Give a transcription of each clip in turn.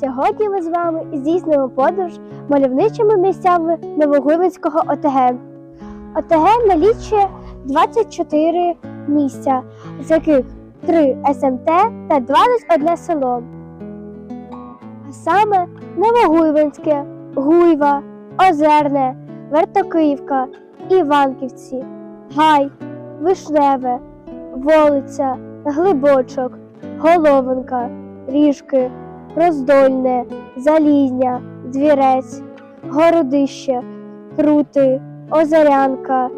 Сьогодні ми з вами здійснимо подорож мальовничими місцями Новогуйвинського ОТГ. ОТГ налічує 24 місця, з яких 3 СМТ та 21 село. А саме Новогуйвинське, Гуйва, Озерне, Вертокиївка, Іванківці, Гай, Вишневе, Волиця, Глибочок, Головинка, Ріжки, Роздольне, Залізня, Двірець, Городище, Крути, Озарянка,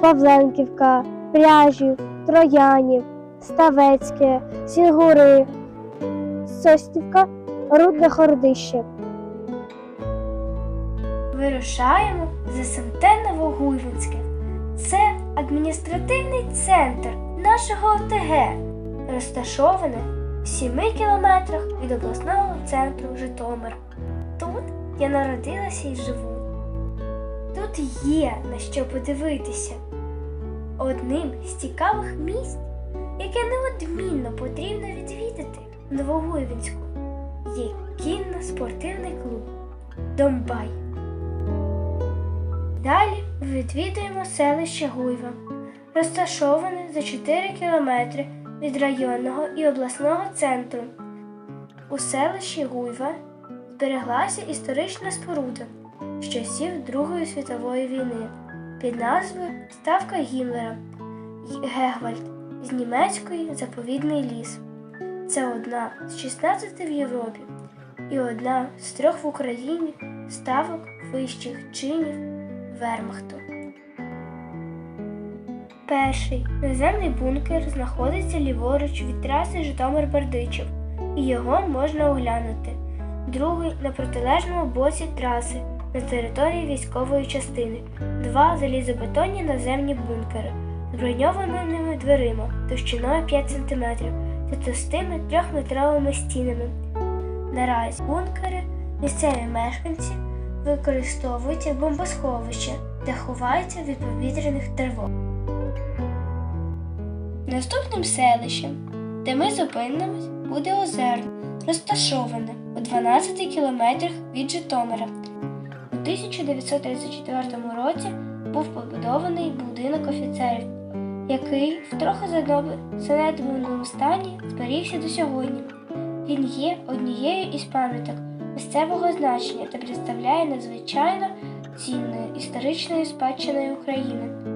Павленківка, Пряжів, Троянів, Ставецьке, Сінгури, Соснівка, Рудне Городище. Вирушаємо з СМТ Новогуйвинське. Це адміністративний центр нашого ОТГ, розташоване 7 кілометрах від обласного центру Житомир. Тут я народилася і живу. Тут є на що подивитися. Одним з цікавих місць, яке неодмінно потрібно відвідати в є кінно-спортивний клуб Домбай. Далі відвідуємо селище Гуйва, розташоване за 4 кілометри від районного і обласного центру. У селищі Гуйва збереглася історична споруда з часів Другої світової війни під назвою Ставка Гімлера Гегвальд з німецької заповідний ліс. Це одна з 16 в Європі і одна з трьох в Україні ставок вищих чинів Вермахту. Перший наземний бункер знаходиться ліворуч від траси Житомир-Бердичів, і його можна оглянути. Другий на протилежному боці траси на території військової частини. Два залізобетонні наземні бункери з броньованими дверима товщиною 5 см та товстими трьохметровими стінами. Наразі бункери місцеві мешканці використовують як бомбосховище, де ховаються від повітряних тривог. Наступним селищем, де ми зупинимось, буде Озерне, розташоване у 12 кілометрах від Житомира. У 1934 році був побудований будинок офіцерів, який в трохи занедбаному стані зберігся до сьогодні. Він є однією із пам'яток місцевого значення та представляє надзвичайно цінною історичною спадщиною України.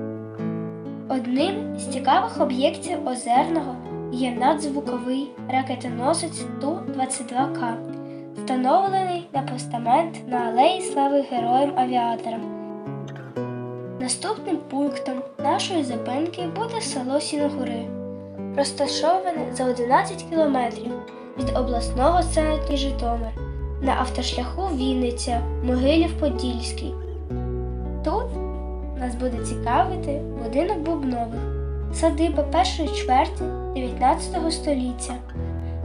Одним з цікавих об'єктів Озерного є надзвуковий ракетоносець Ту-22К, встановлений на постамент на Алеї Слави Героям-Авіаторам. Наступним пунктом нашої зупинки буде село Сінгури, розташоване за 11 кілометрів від обласного центру Житомир на автошляху Вінниця, Могилів-Подільський. Нас буде цікавити будинок Бубнових, садиба першої чверті 19 століття.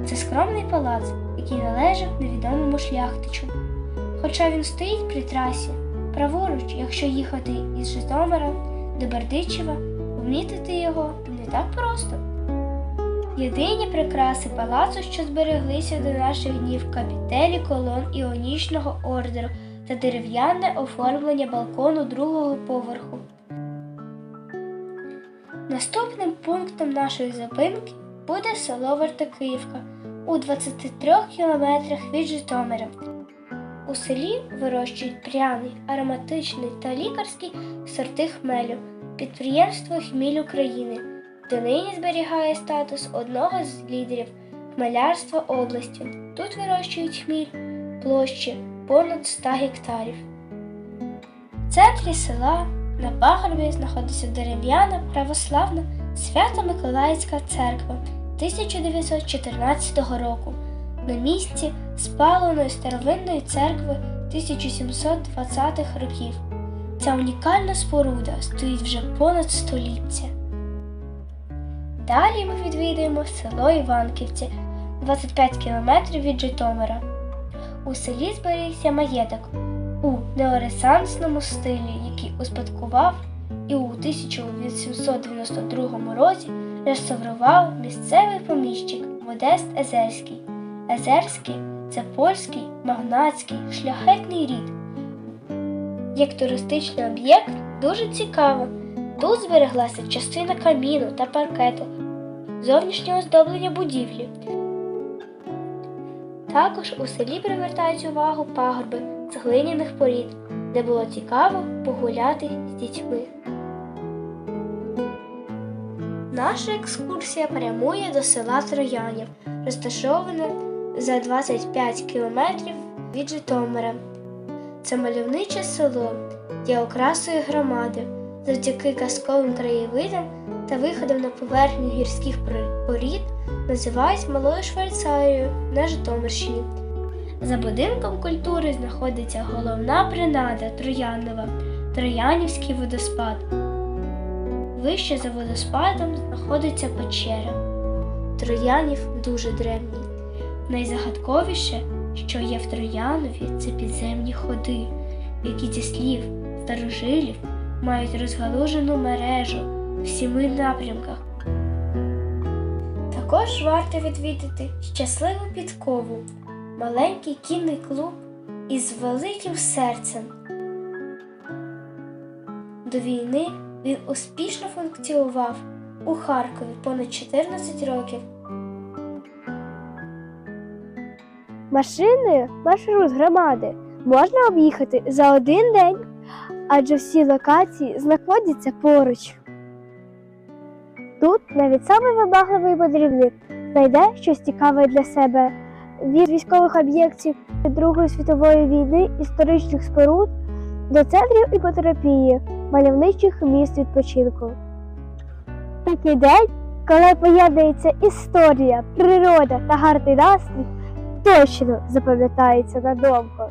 Це скромний палац, який належав невідомому шляхтичу. Хоча він стоїть при трасі, праворуч, якщо їхати із Житомира до Бердичева, помітити його не так просто. Єдині прикраси палацу, що збереглися до наших днів капітелі колон іонічного ордеру та дерев'яне оформлення балкону другого поверху. Наступним пунктом нашої зупинки буде село Вертокиївка у 23 кілометрах від Житомира. У селі вирощують пряний, ароматичний та лікарський сорти хмелю, підприємство Хміль України. Донині зберігає статус одного з лідерів хмелярства області. Тут вирощують хміль площі понад 100 гектарів. В центрі села на пагорбі знаходиться дерев'яна православна Свято-Миколаївська церква 1914 року на місці спаленої старовинної церкви 1720-х років. Ця унікальна споруда стоїть вже понад століття. Далі ми відвідаємо село Іванківці 25 кілометрів від Житомира. У селі зберігся маєток у неоресансному стилі, який успадкував і у 1892 році реставрував місцевий поміщик Модест Езерський. Езерський це польський магнатський шляхетний рід. Як туристичний об'єкт дуже цікаво. Тут збереглася частина каміну та паркету, зовнішнє оздоблення будівлі. Також у селі привертають увагу пагорби з глиняних порід, де було цікаво погуляти з дітьми. Наша екскурсія прямує до села Троянів, розташоване за 25 кілометрів від Житомира. Це мальовниче село є окрасою громади завдяки казковим краєвидам та виходам на поверхню гірських порід називають Малою Швейцарією на Житомирщині. За будинком культури знаходиться головна принада Троянова Троянівський водоспад. Вище за водоспадом знаходиться печера. Троянів дуже древній. Найзагадковіше, що є в Троянові, це підземні ходи, які зі слів старожилів мають розгалужену мережу в сіми напрямках. Також варто відвідати щасливу підкову, маленький кінний клуб із великим серцем. До війни він успішно функціонував у Харкові понад 14 років. Машиною маршрут громади можна об'їхати за один день, адже всі локації знаходяться поруч. Тут навіть самий вибагливий мандрівник знайде щось цікаве для себе від військових об'єктів Другої світової війни, історичних споруд до центрів іпотерапії, мальовничих місць відпочинку. Такий день, коли поєднується історія, природа та гарний настрій, точно запам'ятається надовго.